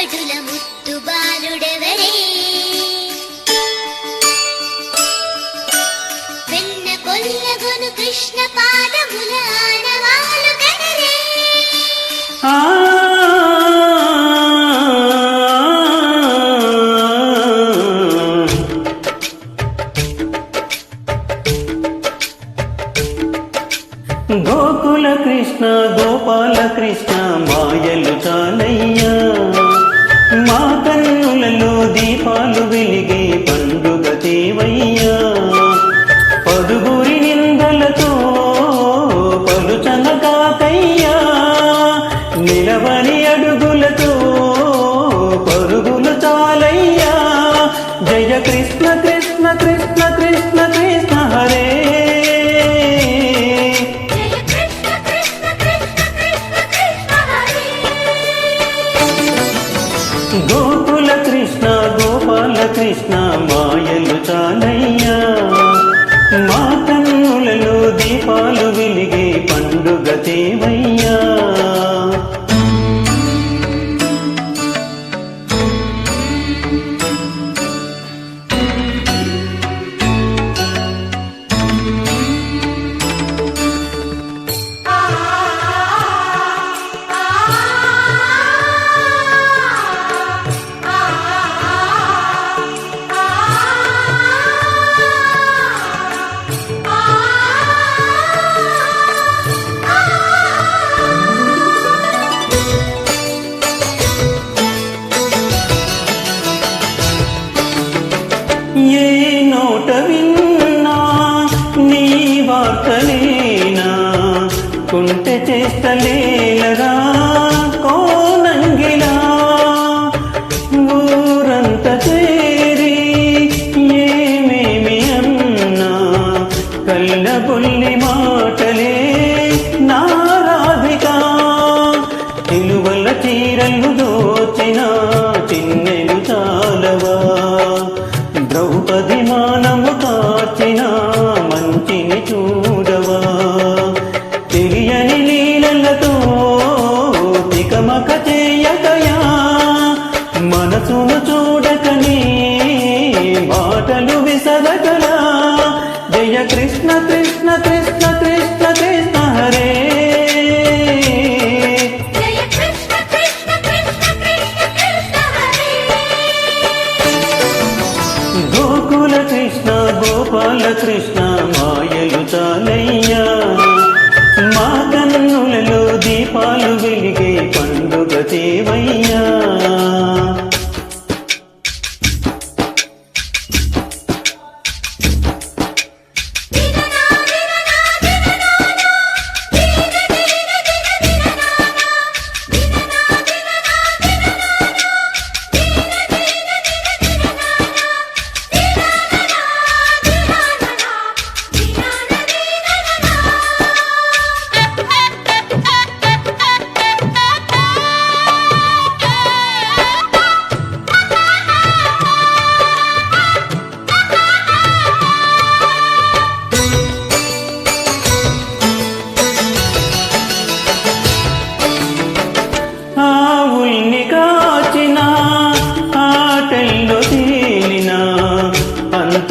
బడుల ముత్తు బాలుడెవరే వెన్న కొల్లగొను కృష్ణ పాదముల ఆనవాలు కనరే గోకుల కృష్ణ గోపాల కృష్ణ మాయలు చాలయ్యా మా కన్నులలో దీపాలు వెలిగే పండుగ దేవయ్యా. మా కన్నులలో దీపాలు వెలిగే పండుగ దేవయ్య ఏ నోట విన్నా నీ వార్తలేనా? కుంటె చేస్తలేలరా కోనంగిలా ఊరంత చేరి ఏమేమి అన్నా? కళ్ళబుల్లి మాటలే తికమక చేయకయా మనసును చూడకనే మాటలు విసరగలా? జయ కృష్ణ కృష్ణ కృష్ణ కృష్ణ కృష్ణ హరే. జయ కృష్ణ కృష్ణ కృష్ణ కృష్ణ కృష్ణ హరే. గోకుల కృష్ణ గోపాల కృష్ణ మాయలు చాలయ్యా. కన్నులలో దీపాలు వెలిగే పండుగ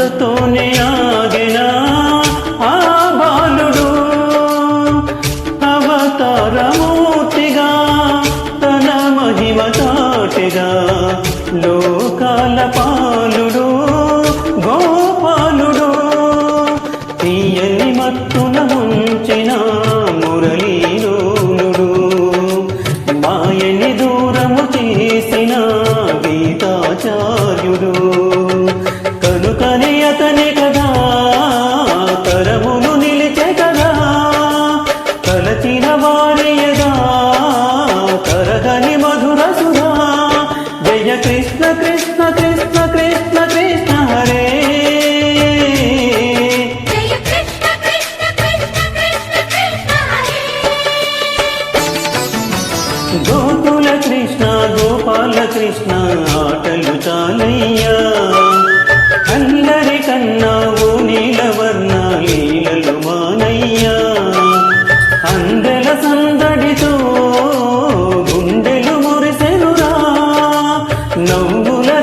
మనసుతోనే ఆగిన ఆ బాలుడు. అవతారమూర్తిగా తన మహిమ చాటిగా లోకాల కృష్ణ కృష్ణ కృష్ణ కృష్ణ కృష్ణ హరే. గోకుల కృష్ణ గోపాల కృష్ణ ఆటలు 能不能